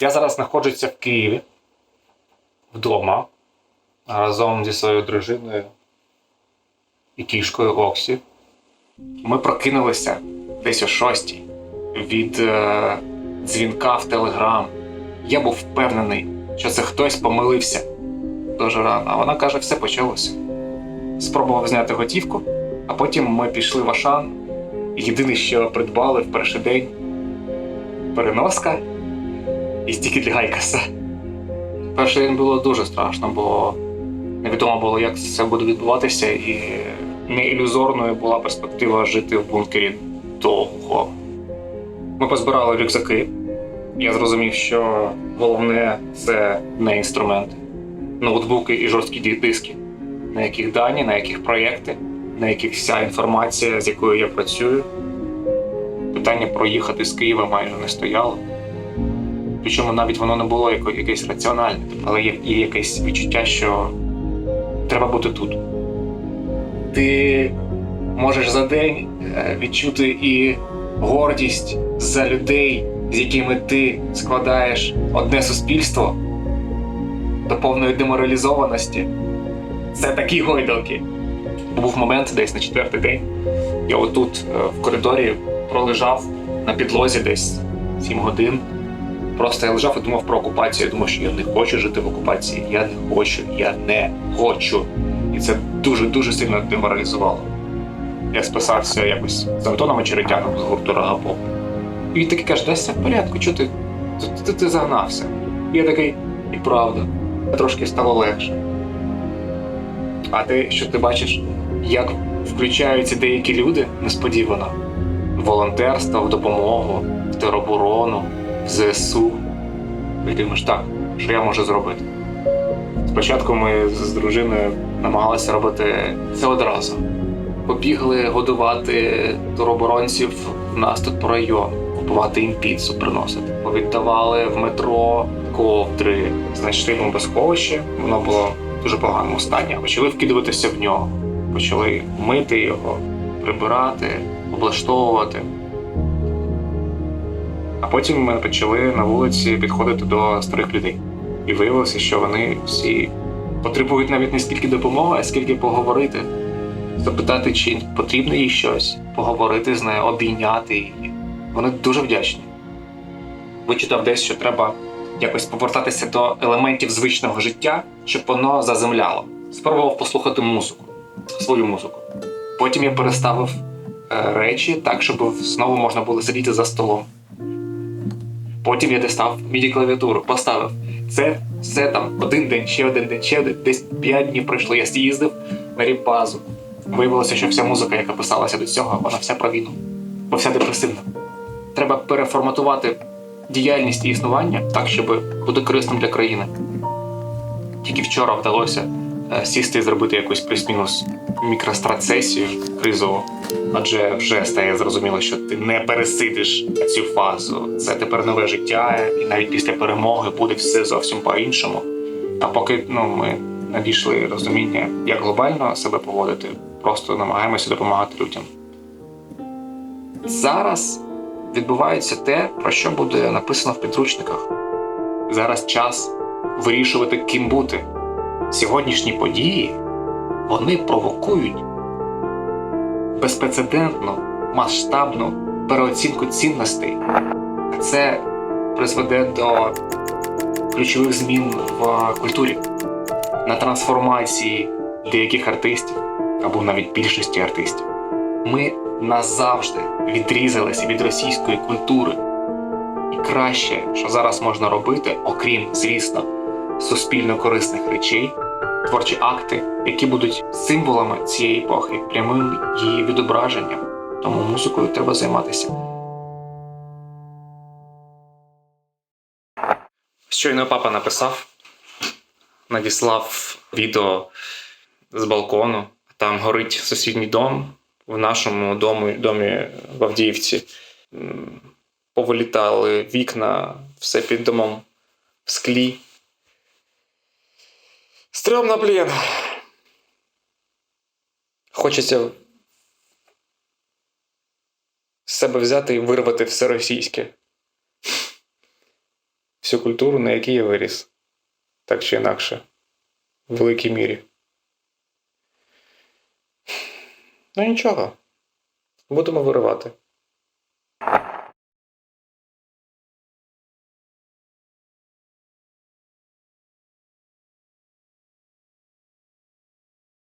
Я зараз знаходжуся в Києві вдома разом зі своєю дружиною і кішкою Оксі. Ми прокинулися десь о шостій від е, дзвінка в Телеграм. Я був впевнений, що це хтось помилився дуже рано. А вона каже, все почалося. Спробував зняти готівку, а потім ми пішли в Ашан. Єдине, що придбали в перший день переноска і стільки для Гайкаса. Перший день було дуже страшно, бо невідомо було, як це буде відбуватися, і не ілюзорною була перспектива жити в бункері довго. Ми позбирали рюкзаки. Я зрозумів, що головне це не інструменти, ноутбуки і жорсткі диски, на яких дані, на яких проєкти, на яких вся інформація, з якою я працюю. Питання проїхати з Києва майже не стояло. Причому навіть воно не було якесь раціональне, але є, є якесь відчуття, що треба бути тут. Ти можеш за день е, відчути і гордість за людей, з якими ти складаєш одне суспільство до повної деморалізованості. Це такі гойдалки. Був момент десь на четвертий день. Я отут е, в коридорі пролежав на підлозі десь 7 годин. Просто я лежав і думав про окупацію. Я думав, що я не хочу жити в окупації. Я не хочу, я не хочу. І це дуже-дуже сильно деморалізувало. Я списався якось з Антоном Очеретяном з гурту Рагапоп. І він такий каже, да все в порядку, чого ти, ти, ти, ти загнався? І я такий, і правда, трошки стало легше. А ти що ти бачиш, як включаються деякі люди несподівано волонтерство, в допомогу, в тероборону, ЗСУ. І думаєш, так, що я можу зробити? Спочатку ми з дружиною намагалися робити це одразу. Побігли годувати тероборонців в нас тут по району, купувати їм піцу приносити. Повіддавали в метро ковдри, знайшли бомбосховище, воно було в дуже поганому стані. Почали вкидуватися в нього, почали мити його, прибирати, облаштовувати. А потім ми почали на вулиці підходити до старих людей. І виявилося, що вони всі потребують навіть не стільки допомоги, а скільки поговорити, запитати, чи потрібно їй щось, поговорити з нею, обійняти її. Вони дуже вдячні. Вичитав десь, що треба якось повертатися до елементів звичного життя, щоб воно заземляло. Спробував послухати музику, свою музику. Потім я переставив е, речі так, щоб знову можна було сидіти за столом. Потім я дістав міді клавіатуру, поставив. Це все там один день, ще один день, ще один. Десь 5 днів пройшло. Я з'їздив на ріп-базу. Виявилося, що вся музика, яка писалася до цього, вона вся про війну, бо вся депресивна. Треба переформатувати діяльність і існування так, щоб бути корисним для країни. Тільки вчора вдалося е, сісти і зробити якусь плюс-мінус мікрострацесію кризову, адже вже стає зрозуміло, що ти не пересидиш цю фазу. Це тепер нове життя, і навіть після перемоги буде все зовсім по-іншому. А поки ну, ми надійшли розуміння, як глобально себе поводити, просто намагаємося допомагати людям. Зараз відбувається те, про що буде написано в підручниках. Зараз час вирішувати, ким бути. Сьогоднішні події вони провокують безпрецедентну, масштабну переоцінку цінностей. Це призведе до ключових змін в культурі, на трансформації деяких артистів або навіть більшості артистів. Ми назавжди відрізалися від російської культури. І краще, що зараз можна робити, окрім, звісно, суспільно корисних речей, творчі акти, які будуть символами цієї епохи, прямим її відображенням. Тому музикою треба займатися. Щойно папа написав, надіслав відео з балкону. Там горить сусідній дом. В нашому домі, домі в Авдіївці повилітали вікна, все під домом в склі. Стрьомно, блін. Хочеться з себе взяти і вирвати все російське. всю культуру, на якій я виріс. Так чи інакше. В великій мірі. Ну нічого. Будемо виривати.